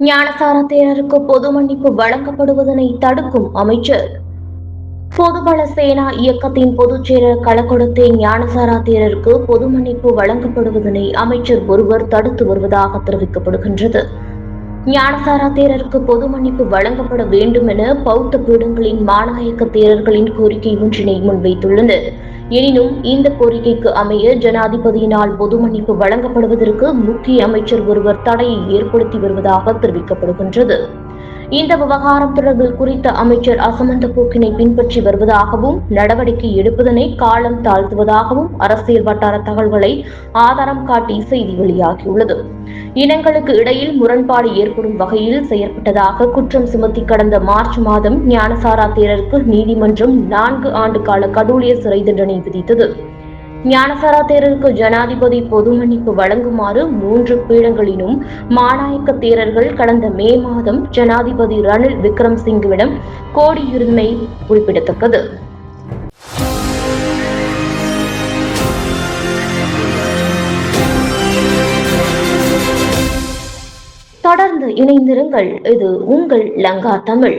ஞானசார தேரருக்கு பொது மன்னிப்பு வழங்கப்படுவதனை தடுக்கும் அமைச்சர். பொதுபல சேனா இயக்கத்தின் பொதுச் செயலர் களக்கொடுத்தே ஞானசாரா தேரருக்கு பொது மன்னிப்பு வழங்கப்படுவதனை அமைச்சர் ஒருவர் தடுத்து வருவதாக தெரிவிக்கப்படுகின்றது. ஞானசாரா தேரருக்கு பொது மன்னிப்பு வழங்கப்பட வேண்டும் என பௌத்த பீடங்களின் மாநாயக்க தேரர்களின் கோரிக்கை ஒன்றினை முன்வைத்துள்ளனர். எனினும் இந்த கோரிக்கைக்கு அமைய ஜனாதிபதியினால் பொது மன்னிப்பு வழங்கப்படுவதற்கு முக்கிய அமைச்சர் ஒருவர் தடையை ஏற்படுத்தி வருவதாக தெரிவிக்கப்படுகின்றது. இந்த விவகாரம் தொடர்பில் குறித்த அமைச்சர் அசமந்த போக்கினை பின்பற்றி வருவதாகவும் நடவடிக்கை எடுப்பதனை காலம் தாழ்த்துவதாகவும் அரசியல் வட்டார தகவல்களை ஆதாரம் காட்டி செய்தி வெளியாகியுள்ளது. இனங்களுக்கு இடையில் முரண்பாடு ஏற்படும் வகையில் செயற்பட்டதாக குற்றம் சுமத்தி கடந்த மார்ச் மாதம் ஞானசாரா தேரருக்கு நீதிமன்றம் நான்கு ஆண்டு கால கடூழிய சிறை தண்டனை விதித்தது. ஞானசாரா தேரருக்கு ஜனாதிபதி பொது மன்னிப்பு வழங்குமாறு மூன்று பீடங்களிலும் மாநாயக்க தேரர்கள் கடந்த மே மாதம் ஜனாதிபதி ரணில் விக்ரம் சிங்கிடம் கோடியிருந்தமை குறிப்பிடத்தக்கது. தொடர்ந்து இணைந்திருங்கள். இது உங்கள் லங்கா தமிழ்.